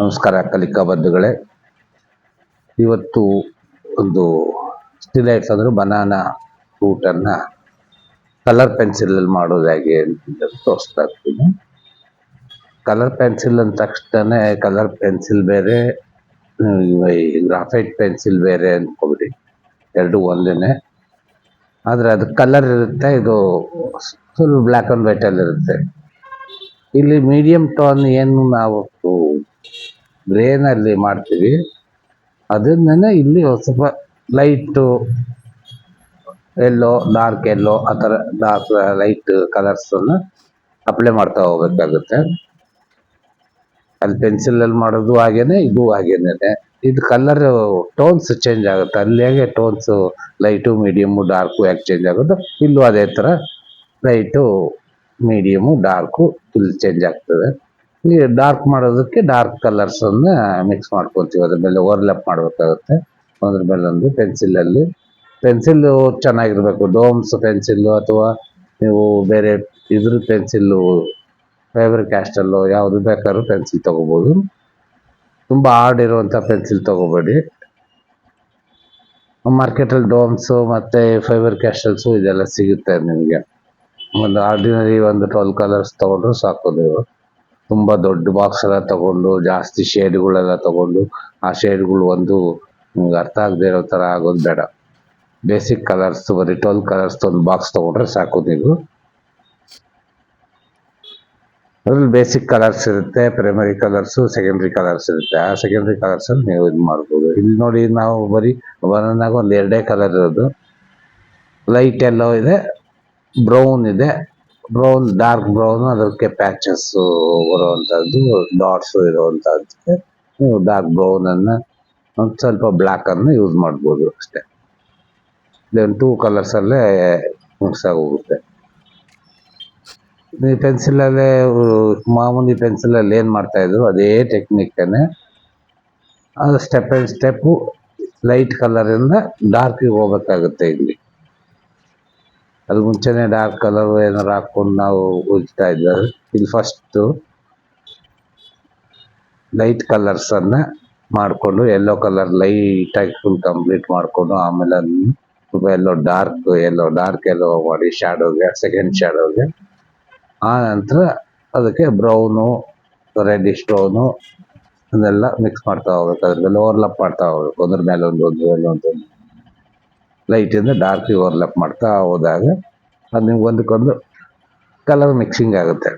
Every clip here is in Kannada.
ನಮಸ್ಕಾರ ಕಲಿಕಾ ಬಂಧುಗಳೇ. ಇವತ್ತು ಒಂದು ಸ್ಟಿಲೈಟ್ಸ್ ಅಂದ್ರೆ ಬನಾನಾ ಫ್ರೂಟನ್ನು ಕಲರ್ ಪೆನ್ಸಿಲಲ್ಲಿ ಮಾಡೋದು ಹೇಗೆ ಅಂತ ತೋರಿಸ್ತಾ ಇರ್ತೀನಿ. ಕಲರ್ ಪೆನ್ಸಿಲ್ ಅಂದ ತಕ್ಷಣ ಕಲರ್ ಪೆನ್ಸಿಲ್ ಬೇರೆ ಗ್ರಾಫೈಟ್ ಪೆನ್ಸಿಲ್ ಬೇರೆ ಅಂದ್ಕೊಬಿಡಿ ಎರಡು ಒಂದೇನೆ. ಆದರೆ ಅದು ಕಲರ್ ಇರುತ್ತೆ, ಇದು ಫುಲ್ ಬ್ಲ್ಯಾಕ್ ಆ್ಯಂಡ್ ವೈಟಲ್ಲಿ ಇರುತ್ತೆ ಇಲ್ಲಿ ಮೀಡಿಯಂ ಟೋನ್ ಏನು ನಾವು ಗ್ರೇನಲ್ಲಿ ಮಾಡ್ತೀವಿ. ಅದನ್ನೇ ಇಲ್ಲಿ ಸ್ವಲ್ಪ ಲೈಟು ಎಲ್ಲೋ ಡಾರ್ಕ್ ಎಲ್ಲೋ ಆ ಥರ ಡಾರ್ಕ್ ಲೈಟ್ ಕಲರ್ಸನ್ನು ಅಪ್ಲೈ ಮಾಡ್ತಾ ಹೋಗ್ಬೇಕಾಗುತ್ತೆ. ಅಲ್ಲಿ ಪೆನ್ಸಿಲಲ್ಲಿ ಮಾಡೋದು ಹಾಗೇನೆ, ಇದು ಹಾಗೇನೆ ಇದು ಕಲರ್ ಟೋನ್ಸ್ ಚೇಂಜ್ ಆಗುತ್ತೆ. ಅಲ್ಲಿ ಹೇಗೆ ಟೋನ್ಸ್ ಲೈಟು ಮೀಡಿಯಮ್ಮು ಡಾರ್ಕು ಯಾಕೆ ಚೇಂಜ್ ಆಗುತ್ತೋ, ಇಲ್ಲೂ ಅದೇ ಥರ ಲೈಟು ಮೀಡಿಯಮ್ಮು ಡಾರ್ಕು ಇಲ್ಲಿ ಚೇಂಜ್ ಆಗ್ತದೆ. ಈ ಡಾರ್ಕ್ ಮಾಡೋದಕ್ಕೆ ಡಾರ್ಕ್ ಕಲರ್ಸ್ ಅನ್ನ ಮಿಕ್ಸ್ ಮಾಡ್ಕೊತೀವಿ ಅದ್ರ ಮೇಲೆ ಓವರ್ಲ್ಯಾಪ್ ಮಾಡಬೇಕಾಗುತ್ತೆ. ಅದ್ರ ಮೇಲೆ ಒಂದು ಪೆನ್ಸಿಲಲ್ಲಿ ಪೆನ್ಸಿಲ್ ಚೆನ್ನಾಗಿರ್ಬೇಕು. ಡೋಮ್ಸ್ ಪೆನ್ಸಿಲ್ ಅಥವಾ ನೀವು ಬೇರೆ ಇದ್ರ ಪೆನ್ಸಿಲ್ಲು ಫೈಬರ್ ಕ್ಯಾಸ್ಟಲ್ಲು ಯಾವುದು ಬೇಕಾದ್ರೂ ಪೆನ್ಸಿಲ್ ತೊಗೋಬೋದು. ತುಂಬ ಹಾರ್ಡ್ ಇರುವಂಥ ಪೆನ್ಸಿಲ್ ತೊಗೋಬೇಡಿ. ಮಾರ್ಕೆಟಲ್ಲಿ ಡೋಮ್ಸು ಮತ್ತು ಫೈಬರ್ ಕ್ಯಾಸ್ಟಲ್ಸು ಇದೆಲ್ಲ ಸಿಗುತ್ತೆ ನಿಮಗೆ. ಒಂದು ಆರ್ಡಿನರಿ ಒಂದು ಟ್ವೆಲ್ ಕಲರ್ಸ್ ತೊಗೊಂಡ್ರು ಸಾಕು ನೀವು. ತುಂಬ ದೊಡ್ಡ ಬಾಕ್ಸ್ ಎಲ್ಲ ತಗೊಂಡು, ಜಾಸ್ತಿ ಶೇಡ್ಗಳೆಲ್ಲ ತಗೊಂಡು, ಆ ಶೇಡ್ಗಳು ಒಂದು, ನಿಮ್ಗೆ ಅರ್ಥ ಆಗದೆ ಇರೋ ತರ ಆಗೋದು ಬೇಡ. ಬೇಸಿಕ್ ಕಲರ್ಸ್ ಬರೀ ಟ್ವೆಲ್ ಕಲರ್ಸ್ ಒಂದು ಬಾಕ್ಸ್ ತಗೊಂಡ್ರೆ ಸಾಕು ನೀವು. ಅದ್ರಲ್ಲಿ ಬೇಸಿಕ್ ಕಲರ್ಸ್ ಇರುತ್ತೆ ಪ್ರೈಮರಿ ಕಲರ್ಸ್ ಸೆಕೆಂಡ್ರಿ ಕಲರ್ಸ್ ಇರುತ್ತೆ. ಆ ಸೆಕೆಂಡ್ರಿ ಕಲರ್ಸಲ್ಲಿ ನೀವು ಇದು ಮಾಡ್ಬೋದು. ಇಲ್ಲಿ ನೋಡಿ ನಾವು ಬರೀ ಬನಾನಾಗ ಒಂದು ಎರಡೇ ಕಲರ್ ಇರೋದು. ಲೈಟ್ ಎಲ್ಲೋ ಇದೆ ಬ್ರೌನ್ ಇದೆ. ಬ್ರೌನ್ ಡಾರ್ಕ್ ಬ್ರೌನ್ ಅದಕ್ಕೆ ಪ್ಯಾಚಸ್ ಬರುವಂತದ್ದು ಡಾಟ್ಸ್ ಇರುವಂಥದ್ದಕ್ಕೆ ನೀವು ಡಾರ್ಕ್ ಬ್ರೌನ್ ಅನ್ನ ಒಂದು ಸ್ವಲ್ಪ ಬ್ಲ್ಯಾಕನ್ನು ಯೂಸ್ ಮಾಡ್ಬೋದು ಅಷ್ಟೇ. ಇದೊಂದು ಟೂ ಕಲರ್ಸಲ್ಲೇ ಮಿಕ್ಸ್ ಆಗೋಗುತ್ತೆ. ಈ ಪೆನ್ಸಿಲಲ್ಲೇ ಮಾಮೂಲಿ ಪೆನ್ಸಿಲಲ್ಲಿ ಏನು ಮಾಡ್ತಾಯಿದ್ರು ಅದೇ ಟೆಕ್ನಿಕ್ಕನ್ನೇ ಅದು ಸ್ಟೆಪ್ ಆ್ಯಂಡ್ ಸ್ಟೆಪ್ಪು ಲೈಟ್ ಕಲರಿಂದ ಡಾರ್ಕಿಗೆ ಹೋಗ್ಬೇಕಾಗುತ್ತೆ ಇಲ್ಲಿ. ಅದು ಮುಂಚೆನೇ ಡಾರ್ಕ್ ಕಲರ್ ಏನಾರ ಹಾಕ್ಕೊಂಡು ನಾವು ಉಜ್ತಾ ಇದ್ದಾರೆ ಇಲ್ಲಿ ಫಸ್ಟು ಲೈಟ್ ಕಲರ್ಸನ್ನು ಮಾಡಿಕೊಂಡು ಎಲ್ಲೋ ಕಲರ್ ಲೈಟಾಗಿ ಫುಲ್ ಕಂಪ್ಲೀಟ್ ಮಾಡಿಕೊಂಡು, ಆಮೇಲೆ ಅದನ್ನು ಎಲ್ಲೋ ಡಾರ್ಕ್ ಎಲ್ಲೋ ಡಾರ್ಕ್ ಎಲ್ಲೋ ಮಾಡಿ ಶ್ಯಾಡೋಗೆ ಸೆಕೆಂಡ್ ಶ್ಯಾಡೋಗೆ ಆ ನಂತರ ಅದಕ್ಕೆ ಬ್ರೌನು ರೆಡ್ ಸ್ಟೋನು ಅದೆಲ್ಲ ಮಿಕ್ಸ್ ಮಾಡ್ತಾ ಹೋಗ್ಬೇಕು. ಅದ್ರ ಮೇಲೆ ಓವರ್ಲಪ್ ಮಾಡ್ತಾ ಹೋಗ್ಬೇಕು. ಅದ್ರ ಮೇಲೆ ಒಂದು ಒಂದು ಒಂದು. ಲೈಟಿಂದ ಡಾರ್ಕಿಗೆ ಓವರ್ಲ್ಯಾಪ್ ಮಾಡ್ತಾ ಹೋದಾಗ ಅದು ನಿಮ್ಗೆ ಒಂದಕ್ಕೊಂದು ಕಲರ್ ಮಿಕ್ಸಿಂಗ್ ಆಗುತ್ತೆ.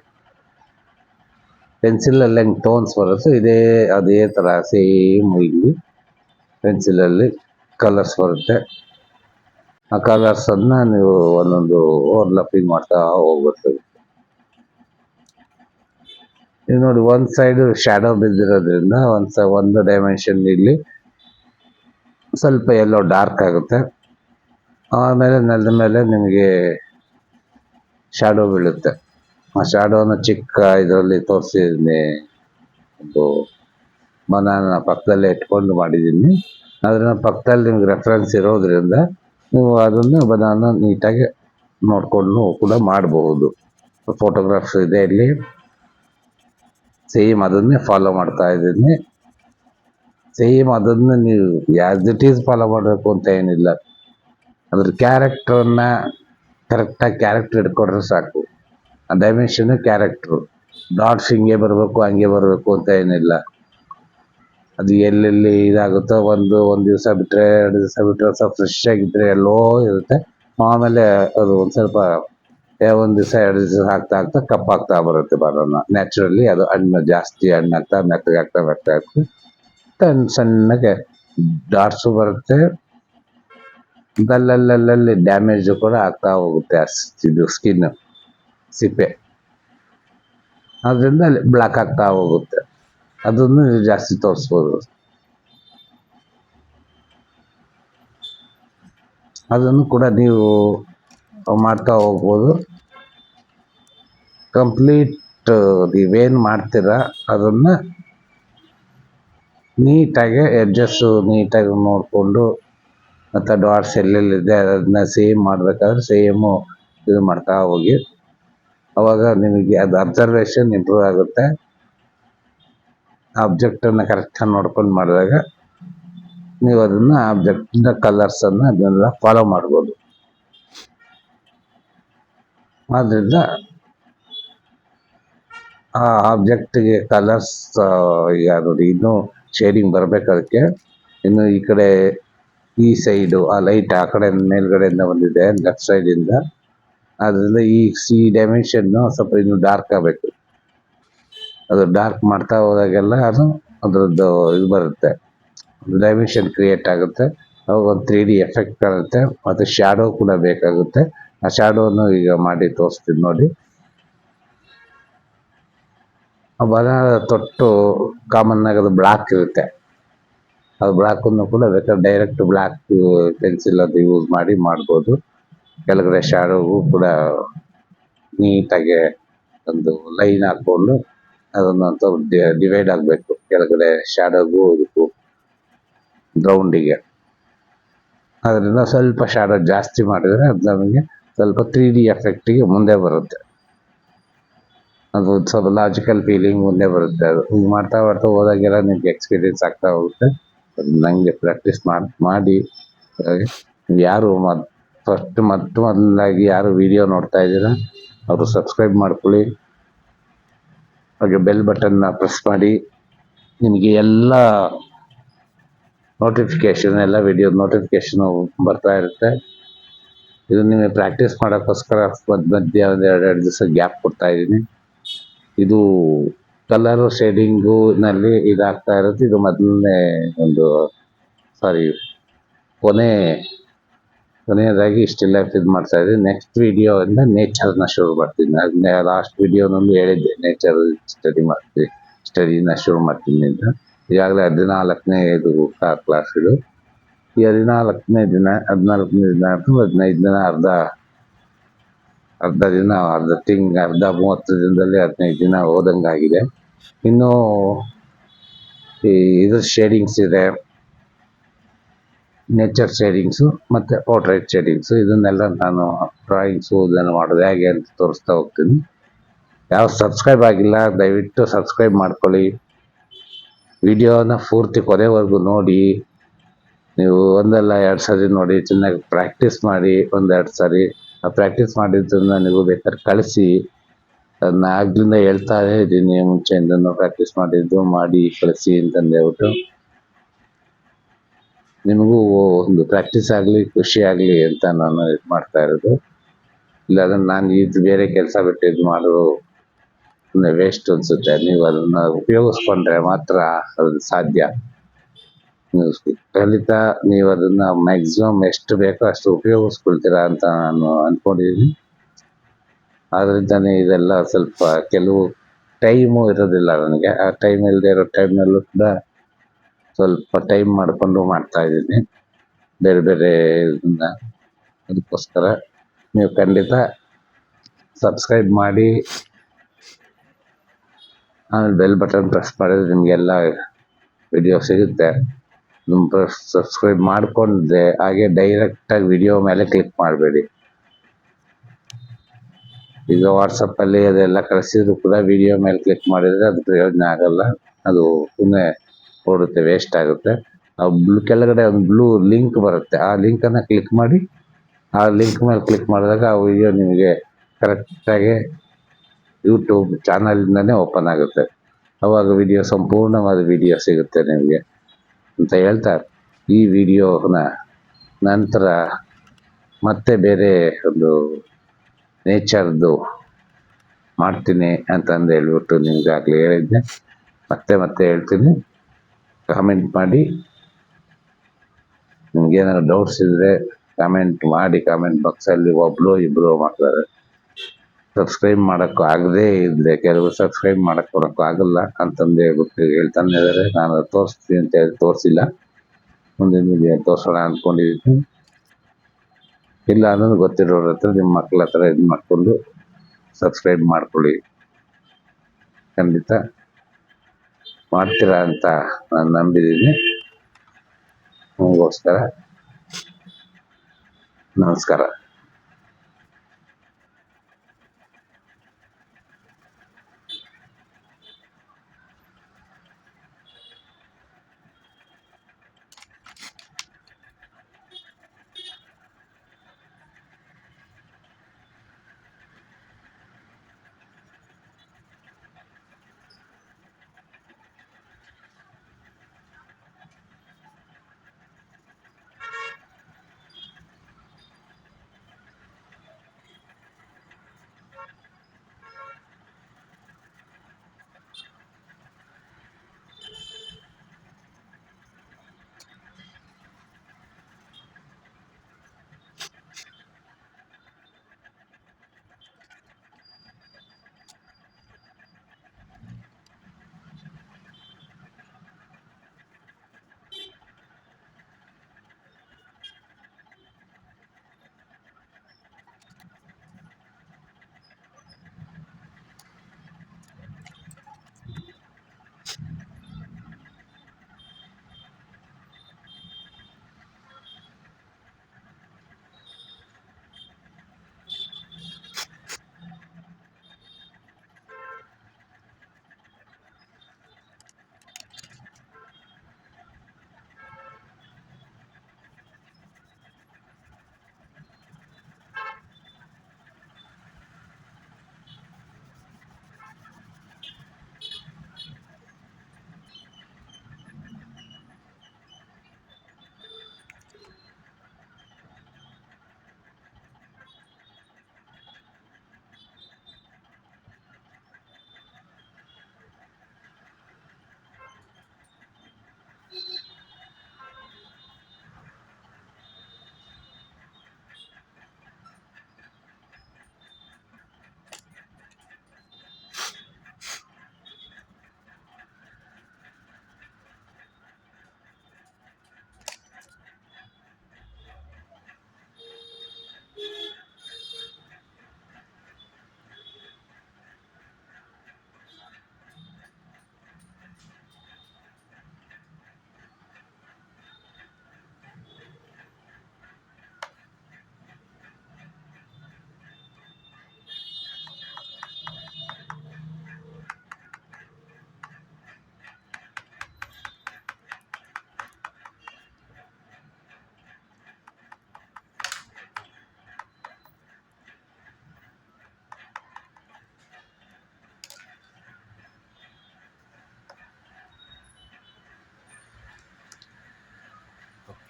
ಪೆನ್ಸಿಲಲ್ಲಿ ಹೆಂಗೆ ಟೋನ್ಸ್ ಬರುತ್ತೆ, ಇದೇ, ಅದೇ ಥರ ಸೇಮ್ ಇಲ್ಲಿ ಪೆನ್ಸಿಲಲ್ಲಿ ಕಲರ್ಸ್ ಬರುತ್ತೆ. ಆ ಕಲರ್ಸನ್ನು ನೀವು ಒಂದೊಂದು ಓವರ್ಲಪ್ಪಿಂಗ್ ಮಾಡ್ತಾ ಹೋಗ್ಬರ್ತದೆ ನೀವು ನೋಡಿ, ಒಂದು ಸೈಡ್ ಶ್ಯಾಡೋ ಬಿದ್ದಿರೋದ್ರಿಂದ ಒಂದು ಸ, ಒಂದು ಡೈಮೆನ್ಷನ್ ಇಲ್ಲಿ ಸ್ವಲ್ಪ ಎಲ್ಲೋ ಡಾರ್ಕ್ ಆಗುತ್ತೆ. ಆಮೇಲೆ ನೆಲದ ಮೇಲೆ ನಿಮಗೆ ಶ್ಯಾಡೋ ಬೀಳುತ್ತೆ. ಆ ಶ್ಯಾಡೋನ ಚಿಕ್ಕ ಇದರಲ್ಲಿ ತೋರಿಸಿದ್ದೀನಿ ಒಂದು ಬನಾನ ಪಕ್ಕದಲ್ಲೇ ಇಟ್ಕೊಂಡು ಮಾಡಿದ್ದೀನಿ. ಅದರ ಪಕ್ಕದಲ್ಲಿ ನಿಮ್ಗೆ ರೆಫರೆನ್ಸ್ ಇರೋದ್ರಿಂದ ನೀವು ಅದನ್ನು ಬನಾನ ನೀಟಾಗಿ ನೋಡಿಕೊಂಡು ಕೂಡ ಮಾಡಬಹುದು ಫೋಟೋಗ್ರಾಫ್ಸ್ ಇದೆ ಇಲ್ಲಿ. ಸೇಮ್ ಅದನ್ನೇ ಫಾಲೋ ಮಾಡ್ತಾ ಇದ್ದೀನಿ. ಸೇಮ್ ಅದನ್ನು ನೀವು ಯಾಸ್ ಇಟ್ ಈಸ್ ಫಾಲೋ ಮಾಡಬೇಕು ಅಂತ ಏನಿಲ್ಲ. ಅದ್ರ ಕ್ಯಾರೆಕ್ಟ್ರನ್ನ ಕರೆಕ್ಟಾಗಿ ಕ್ಯಾರೆಕ್ಟರ್ ಹಿಡ್ಕೊಂಡ್ರೆ ಸಾಕು. ಆ ಡೈಮೆನ್ಷನ್ ಕ್ಯಾರೆಕ್ಟ್ರು ಡಾಟ್ಸ್ ಹಿಂಗೆ ಬರಬೇಕು, ಹಂಗೆ ಬರಬೇಕು ಅಂತ ಏನಿಲ್ಲ. ಅದು ಎಲ್ಲೆಲ್ಲಿ ಇದಾಗುತ್ತೋ ಒಂದು ಒಂದು ದಿವಸ ಬಿಟ್ಟರೆ ಎರಡು ದಿವಸ ಬಿಟ್ಟರೆ ಸ್ವಲ್ಪ ಫ್ರೆಶ್ ಆಗಿದ್ದರೆ ಎಲ್ಲೋ ಇರುತ್ತೆ. ಆಮೇಲೆ ಅದು ಒಂದು ಸ್ವಲ್ಪ ಒಂದು ದಿವಸ, ಎರಡು ದಿವಸ ಹಾಕ್ತಾ ಹಾಕ್ತಾ ಕಪ್ಪಾಗ್ತಾ ಬರುತ್ತೆ ಬಾರನ್ನ ನ್ಯಾಚುರಲಿ ಅದು ಹಣ್ಣು ಜಾಸ್ತಿ ಹಣ್ಣಾಗ್ತಾ, ಮೆತ್ತಗಾಗ್ತಾ ಮೆತ್ತಗಾಗ್ತಾ ಸಣ್ಣ ಸಣ್ಣಗೆ ಡಾಟ್ಸು ಬರುತ್ತೆ. ಅಲ್ಲಲ್ಲಲ್ಲಿ ಡ್ಯಾಮೇಜು ಕೂಡ ಆಗ್ತಾ ಹೋಗುತ್ತೆ ಇದು ಸ್ಕಿನ್ ಸಿಪ್ಪೆ. ಅದರಿಂದ ಬ್ಲ್ಯಾಕ್ ಆಗ್ತಾ ಹೋಗುತ್ತೆ. ಅದನ್ನು ಜಾಸ್ತಿ ತೋರಿಸ್ಬೋದು. ಅದನ್ನು ಕೂಡ ನೀವು ಮಾಡ್ತಾ ಹೋಗ್ಬೋದು. ಕಂಪ್ಲೀಟ್ ನೀವೇನು ಮಾಡ್ತೀರಾ ಅದನ್ನು ನೀಟಾಗಿ ಎಡ್ಜಸ್ಸು ನೀಟಾಗಿ ನೋಡಿಕೊಂಡು ಮತ್ತು ಡಾಟ್ಸ್ ಎಲ್ಲೆಲ್ಲಿದೆ ಅದನ್ನ ಸೇಮ್ ಮಾಡಬೇಕಾದ್ರೆ ಸೇಮು ಇದು ಮಾಡ್ತಾ ಹೋಗಿ. ಅವಾಗ ನಿಮಗೆ ಅದು ಅಬ್ಸರ್ವೇಷನ್ ಇಂಪ್ರೂವ್ ಆಗುತ್ತೆ. ಆಬ್ಜೆಕ್ಟನ್ನು ಕರೆಕ್ಟಾಗಿ ನೋಡ್ಕೊಂಡು ಮಾಡಿದಾಗ ನೀವು ಅದನ್ನು ಕಲರ್ಸ್ ಕಲರ್ಸನ್ನು ಅದನ್ನೆಲ್ಲ ಫಾಲೋ ಮಾಡ್ಬೋದು. ಆದ್ದರಿಂದ ಆ ಆಬ್ಜೆಕ್ಟಿಗೆ ಕಲರ್ಸ್ ನೋಡಿ ಇನ್ನೂ ಶೇಡಿಂಗ್ ಬರಬೇಕು ಅದಕ್ಕೆ. ಇನ್ನು ಈ ಕಡೆ ಈ ಸೈಡು ಆ ಲೈಟ್ ಆ ಕಡೆ ಮೇಲ್ಗಡೆಯಿಂದ ಬಂದಿದೆ ಲೆಫ್ಟ್ ಇಂದ. ಅದರಿಂದ ಈ ಸಿ ಡೈಮೆನ್ಷನ್ನು ಸ್ವಲ್ಪ ಇನ್ನು ಡಾರ್ಕ್ ಆಗಬೇಕು. ಅದು ಡಾರ್ಕ್ ಮಾಡ್ತಾ ಹೋದಾಗೆಲ್ಲ ಅದು ಅದರದ್ದು ಇದು ಬರುತ್ತೆ. ಡೈಮೆನ್ಷನ್ ಕ್ರಿಯೇಟ್ ಆಗುತ್ತೆ. ಅವಾಗ ಒಂದು ತ್ರೀ ಡಿ ಎಫೆಕ್ಟ್ ಕಾಣುತ್ತೆ ಮತ್ತು ಶ್ಯಾಡೋ ಕೂಡ ಬೇಕಾಗುತ್ತೆ. ಆ ಶ್ಯಾಡೋವನ್ನು ಈಗ ಮಾಡಿ ತೋರಿಸ್ತೀನಿ ನೋಡಿ. ಬರ ತೊಟ್ಟು ಕಾಮನ್ ಆಗಿ ಅದು ಬ್ಲಾಕ್ ಇರುತ್ತೆ. ಅದು ಬ್ಲಾಕನ್ನು ಕೂಡ ಬೇಕಾದ್ರೆ ಡೈರೆಕ್ಟ್ ಬ್ಲಾಕ್ ಪೆನ್ಸಿಲ್ ಅದು ಯೂಸ್ ಮಾಡಿ ಮಾಡ್ಬೋದು. ಕೆಳಗಡೆ ಶ್ಯಾಡೋಗೂ ಕೂಡ ನೀಟಾಗಿ ಒಂದು ಲೈನ್ ಹಾಕ್ಕೊಂಡು ಅದನ್ನು ಡಿವೈಡ್ ಆಗಬೇಕು. ಕೆಳಗಡೆ ಶ್ಯಾಡೋಗೂ ಇದಕ್ಕೂ ಗ್ರೌಂಡಿಗೆ ಅದರಿಂದ ಸ್ವಲ್ಪ ಶಾಡೋ ಜಾಸ್ತಿ ಮಾಡಿದರೆ ಅದು ನಮಗೆ ಸ್ವಲ್ಪ ತ್ರೀ ಡಿ ಎಫೆಕ್ಟಿಗೆ ಮುಂದೆ ಬರುತ್ತೆ. ಅದು ಸ್ವಲ್ಪ ಲಾಜಿಕಲ್ ಫೀಲಿಂಗ್ ಮುಂದೆ ಬರುತ್ತೆ ಅದು. ಹಿಂಗೆ ಮಾಡ್ತಾ ಮಾಡ್ತಾ ಹೋದಾಗೆಲ್ಲ ನಿಮಗೆ ಎಕ್ಸ್ಪೀರಿಯನ್ಸ್ ಆಗ್ತಾ ಹೋಗುತ್ತೆ. ಅದು ನಂಗೆ ಪ್ರಾಕ್ಟೀಸ್ ಮಾಡಿ ಮಾಡಿ ಯಾರು ಫಸ್ಟ್ ಮೊಟ್ಟ ಮೊದಲಾಗಿ ಯಾರು ವಿಡಿಯೋ ನೋಡ್ತಾ ಇದ್ದೀರಾ, ಅವರು ಸಬ್ಸ್ಕ್ರೈಬ್ ಮಾಡ್ಕೊಳ್ಳಿ. ಹಾಗೆ ಬೆಲ್ ಬಟನ್ನ ಪ್ರೆಸ್ ಮಾಡಿ. ನಿಮಗೆ ಎಲ್ಲ ನೋಟಿಫಿಕೇಶನ್ ಎಲ್ಲ ವಿಡಿಯೋ ನೋಟಿಫಿಕೇಶನ್ ಬರ್ತಾ ಇರುತ್ತೆ. ಇದು ನಿಮಗೆ ಪ್ರಾಕ್ಟೀಸ್ ಮಾಡೋಕ್ಕೋಸ್ಕರ ಮಧ್ಯ ಒಂದು ಎರಡು ದಿವಸ ಗ್ಯಾಪ್ ಕೊಡ್ತಾ ಇದ್ದೀನಿ. ಇದು ಕಲರ್ ಶೇಡಿಂಗು ನಲ್ಲಿ ಇದಾಗ್ತಾ ಇರುತ್ತೆ. ಇದು ಮೊದಲನೇ ಒಂದು ಸಾರಿ ಕೊನೆ ಕೊನೆಯದಾಗಿ ಇಷ್ಟೆಲ್ಲ ಇದು ಮಾಡ್ತಾ ಇದ್ದೀನಿ. ನೆಕ್ಸ್ಟ್ ವಿಡಿಯೋ ಇಂದ ನೇಚರ್ನ ಶುರು ಮಾಡ್ತೀನಿ. ಅದನ್ನೇ ಲಾಸ್ಟ್ ವಿಡಿಯೋನಲ್ಲಿ ಹೇಳಿದ್ದೆ ನೇಚರ್ ಸ್ಟಡಿ ಮಾಡ್ತೀನಿ ಸ್ಟಡಿನ ಶುರು ಮಾಡ್ತೀನಿ ಅಂತ. ಈಗಾಗಲೇ ಹದಿನಾಲ್ಕನೇ ಇದು ಕ್ಲಾಸ್ ಇದು. ಈ ಹದಿನಾಲ್ಕನೇ ದಿನ ಹದಿನಾಲ್ಕನೇ ದಿನ ಅಥವಾ ಹದಿನೈದು ದಿನ ಅರ್ಧ ಅರ್ಧ ದಿನ ಅರ್ಧ ತಿಂಗ್ ಅರ್ಧ ಮೂವತ್ತು ದಿನದಲ್ಲಿ ಹದಿನೈದು ದಿನ ಹೋದಂಗಾಗಿದೆ. ಇನ್ನು ಈ ಇದು ಶೇಡಿಂಗ್ಸ್ ಇದೆ. ನೇಚರ್ ಶೇಡಿಂಗ್ಸು ಮತ್ತು ಪೋರ್ಟ್ರೇಟ್ ಶೇಡಿಂಗ್ಸು ಇದನ್ನೆಲ್ಲ ನಾನು ಡ್ರಾಯಿಂಗ್ಸು ಇದನ್ನು ಮಾಡೋದು ಹೇಗೆ ಅಂತ ತೋರಿಸ್ತಾ ಹೋಗ್ತೀನಿ. ಯಾವ ಸಬ್ಸ್ಕ್ರೈಬ್ ಆಗಿಲ್ಲ, ದಯವಿಟ್ಟು ಸಬ್ಸ್ಕ್ರೈಬ್ ಮಾಡ್ಕೊಳ್ಳಿ. ವಿಡಿಯೋನ ಪೂರ್ತಿ ಕೊನೆವರೆಗೂ ನೋಡಿ. ನೀವು ಒಂದಲ್ಲ ಎರಡು ಸಾರಿ ನೋಡಿ, ಚೆನ್ನಾಗಿ ಪ್ರಾಕ್ಟೀಸ್ ಮಾಡಿ, ಒಂದೆರಡು ಸರಿ ಪ್ರಾಕ್ಟೀಸ್ ಮಾಡಿದ್ದನ್ನ ನೀವು ಬೇಕಾದ್ರೆ ಕಳಿಸಿ. ಅದನ್ನ ಆಗ್ಲಿಂದ ಹೇಳ್ತಾನೆ ಇದ್ದೀನಿ ಮುಂಚೆಯಿಂದನೂ ಪ್ರಾಕ್ಟೀಸ್ ಮಾಡಿದ್ದು ಮಾಡಿ ಕಳಿಸಿ ಅಂತಂದೇಳ್ಬಿಟ್ಟು ನಿಮಗೂ ಒಂದು ಪ್ರಾಕ್ಟೀಸ್ ಆಗಲಿ, ಖುಷಿ ಆಗಲಿ ಅಂತ ನಾನು ಇದು ಮಾಡ್ತಾ ಇರೋದು. ಇಲ್ಲಾಂದ್ರೆ ನಾನು ಇದು ಬೇರೆ ಕೆಲಸ ಬಿಟ್ಟು ಇದು ಮಾಡೋದು ವೇಸ್ಟ್ ಅನಿಸುತ್ತೆ. ನೀವು ಅದನ್ನು ಉಪಯೋಗಿಸ್ಕೊಂಡ್ರೆ ಮಾತ್ರ ಅದು ಸಾಧ್ಯ. ನೀವು ಖಂಡಿತ ನೀವು ಅದನ್ನ ಮ್ಯಾಕ್ಸಿಮಮ್ ಎಷ್ಟು ಬೇಕೋ ಅಷ್ಟು ಉಪಯೋಗಿಸ್ಕೊಳ್ತೀರಾ ಅಂತ ನಾನು ಅನ್ಕೊಂಡಿದ್ದೀನಿ ಆದ್ರಿಂದಾನೆ ಇದೆಲ್ಲ ಸ್ವಲ್ಪ ಕೆಲವು ಟೈಮು ಇರೋದಿಲ್ಲ ನನಗೆ. ಆ ಟೈಮ್ ಇಲ್ಲದೆ ಇರೋ ಟೈಮ್ನಲ್ಲೂ ಕೂಡ ಸ್ವಲ್ಪ ಟೈಮ್ ಮಾಡಿಕೊಂಡು ಮಾಡ್ತಾ ಇದ್ದೀನಿ. ಬೇರೆ ಬೇರೆ ಇದನ್ನ ಅದಕ್ಕೋಸ್ಕರ ನೀವು ಖಂಡಿತ ಸಬ್ಸ್ಕ್ರೈಬ್ ಮಾಡಿ. ಆಮೇಲೆ ಬೆಲ್ ಬಟನ್ ಪ್ರೆಸ್ ಮಾಡಿದ್ರೆ ನಿಮಗೆಲ್ಲ ವಿಡಿಯೋ ಸಿಗುತ್ತೆ. ಸಬ್ಸ್ಕ್ರೈಬ್ ಮಾಡ್ಕೊಂಡ್ರೆ ಹಾಗೆ ಡೈರೆಕ್ಟಾಗಿ ವಿಡಿಯೋ ಮೇಲೆ ಕ್ಲಿಕ್ ಮಾಡಬೇಡಿ. ಈಗ ವಾಟ್ಸಪ್ಪಲ್ಲಿ ಅದೆಲ್ಲ ಕಳಿಸಿದ್ರು ಕೂಡ ವಿಡಿಯೋ ಮೇಲೆ ಕ್ಲಿಕ್ ಮಾಡಿದರೆ ಅದು ಪ್ರಯೋಜನ ಆಗಲ್ಲ. ಅದು ಸುಮ್ಮನೆ ಓಡುತ್ತೆ ವೇಸ್ಟ್ ಆಗುತ್ತೆ. ಆ ಬ್ಲೂ ಕೆಳಗಡೆ ಒಂದು ಬ್ಲೂ ಲಿಂಕ್ ಬರುತ್ತೆ. ಆ ಲಿಂಕನ್ನು ಕ್ಲಿಕ್ ಮಾಡಿ, ಆ ಲಿಂಕ್ ಮೇಲೆ ಕ್ಲಿಕ್ ಮಾಡಿದಾಗ ಆ ವಿಡಿಯೋ ನಿಮಗೆ ಕರೆಕ್ಟಾಗಿ ಯೂಟ್ಯೂಬ್ ಚಾನಲಿಂದನೇ ಓಪನ್ ಆಗುತ್ತೆ. ಅವಾಗ ವಿಡಿಯೋ ಸಂಪೂರ್ಣವಾದ ವಿಡಿಯೋ ಸಿಗುತ್ತೆ ನಿಮಗೆ. ಅಂತ ಹೇಳ್ತಾ ಈ ವಿಡಿಯೋನ ನಂತರ ಮತ್ತೆ ಬೇರೆ ಒಂದು ನೇಚರ್ದು ಮಾಡ್ತೀನಿ ಅಂತಂದು ಹೇಳ್ಬಿಟ್ಟು ನಿಮ್ಗಾಗಲೇ ಹೇಳಿದ್ದೆ. ಮತ್ತೆ ಮತ್ತೆ ಹೇಳ್ತೀನಿ. ಕಾಮೆಂಟ್ ಮಾಡಿ. ನಿಮ್ಗೆ ಏನಾದ್ರು ಡೌಟ್ಸ್ ಇದ್ದರೆ ಕಾಮೆಂಟ್ ಮಾಡಿ ಕಾಮೆಂಟ್ ಬಾಕ್ಸಲ್ಲಿ ಒಬ್ಬರು ಇಬ್ಬರು ಮಾಡ್ತಾರೆ. ಸಬ್ಸ್ಕ್ರೈಬ್ ಮಾಡೋಕ್ಕೂ ಆಗದೇ ಇದ್ರೆ ಕೆಲವರು ಸಬ್ಸ್ಕ್ರೈಬ್ ಮಾಡಕ್ ಕೊಡೋಕ್ಕೂ ಆಗಲ್ಲ ಅಂತಂದು ಹೇಳ್ಬಿಟ್ಟು ಹೇಳ್ತಾನೆ ಇದ್ದಾರೆ ನಾನು ತೋರಿಸ್ತೀನಿ ಅಂತ ಹೇಳಿ ತೋರಿಸಿಲ್ಲ. ಮುಂದಿನ ವಿಡಿಯೋ ತೋರಿಸೋಣ ಅಂದ್ಕೊಂಡಿದ್ದೀನಿ ಇಲ್ಲ ಅನ್ನೋದು ಗೊತ್ತಿರೋರ ಹತ್ರ ನಿಮ್ಮ ಮಕ್ಕಳ ಹತ್ರ ಇದು ಮಾಡಿಕೊಂಡು ಸಬ್ಸ್ಕ್ರೈಬ್ ಮಾಡ್ಕೊಳ್ಳಿ. ಖಂಡಿತ ಮಾಡ್ತೀರಾ ಅಂತ ನಾನು ನಂಬಿದ್ದೀನಿ ನಿಮಗೋಸ್ಕರ ನಮಸ್ಕಾರ.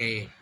hey